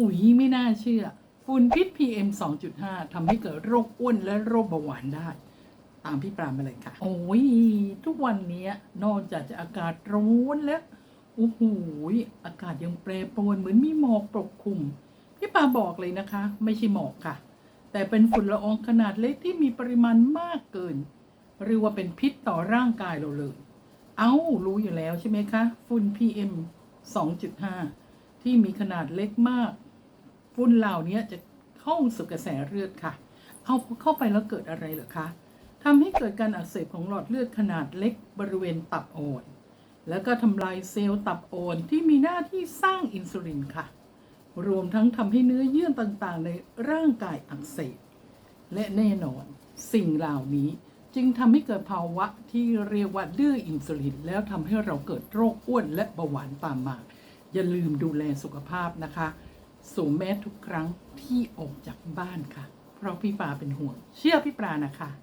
อุ๊ยไม่น่าเชื่อ ฝุ่นพิษ PM 2.5ทำให้เกิดโรคอ้วนและโรคเบาหวานได้ ตามพี่ปรามมาเลยค่ะ โอ้ย ทุกวันนี้นอกจากจะอากาศร้อนแล้วโอ้โหอากาศยังแปรปรวนเหมือนมีหมอกปกคลุม พี่ปาบอกเลยนะคะ ไม่ใช่หมอกค่ะ แต่เป็นฝุ่นละอองขนาดเล็กที่มีปริมาณมากเกินเรียกว่าเป็นพิษต่อร่างกายเราเลย เอ้ารู้อยู่แล้วใช่ไหมคะ ฝุ่น PM 2.5 ที่มีขนาดเล็กมาก ฝุ่นเหล่านี้จะเข้าสู่กระแสเลือดค่ะ เอาเข้าไปแล้วเกิดอะไรเหรอคะทำให้เกิดการอักเสบของหลอดเลือดขนาดเล็กบริเวณตับอ่อนแล้วก็ทำลายเซลล์ตับอ่อนที่มีหน้าที่สร้างอินซูลินค่ะ รวมทั้งทำให้เนื้อเยื่อต่างๆ ในร่างกายอักเสบ และแน่นอน สิ่งเหล่านี้จึงทำให้เกิดภาวะที่เรียกว่าดื้ออินซูลิน แล้วทำให้เราเกิดโรคอ้วนและเบาหวานตามมา อย่าลืมดูแลสุขภาพนะคะ สวมแมสทุกครั้งที่ออกจากบ้านค่ะ เพราะพี่ปลาเป็นห่วง เชื่อพี่ปลานะคะ